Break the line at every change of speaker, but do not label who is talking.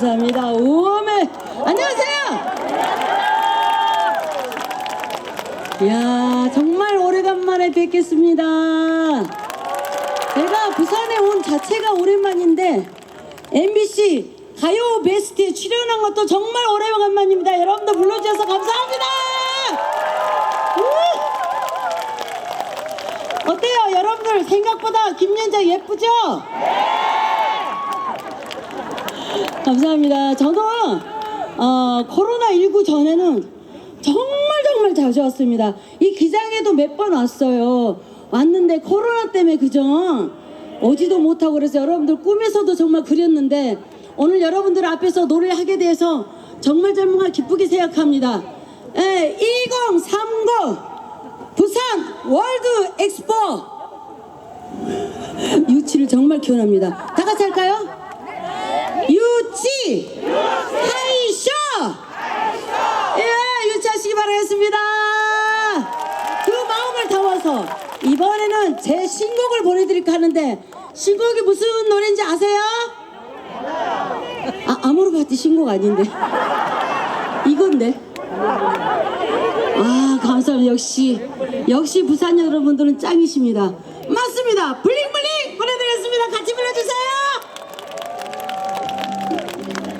감사합니다. 우엄에 안녕하세요. 이야 정말 오래간만에 뵙겠습니다. 제가 부산에 온 자체가 오랜만인데 MBC 가요 베스트에 출연한 것도 정말 오래간만입니다. 여러분들 불러주셔서 감사합니다. 우! 어때요, 여러분들 생각보다 김연자 예쁘죠? 감사합니다. 저는 어, 코로나19 전에는 정말 정말 자주 왔습니다. 이 기장에도 몇 번 왔어요. 왔는데 코로나 때문에 그죠? 오지도 못하고 그래서 여러분들 꿈에서도 정말 그렸는데 오늘 여러분들 앞에서 노래를 하게 돼서 정말 정말 기쁘게 생각합니다. 예, 2030 부산 월드 엑스포 유치를 정말 기원합니다. 다 같이 할까요? 유치 하이쇼 예 유치하시기 바라겠습니다. 그 마음을 담아서 이번에는 제 신곡을 보내드릴까 하는데 신곡이 무슨 노래인지 아세요? 아 아무로 봤지 신곡 아닌데. 이건데. 아 감사합니다. 역시 역시 부산 여러분들은 짱이십니다. 맞습니다. 블링블링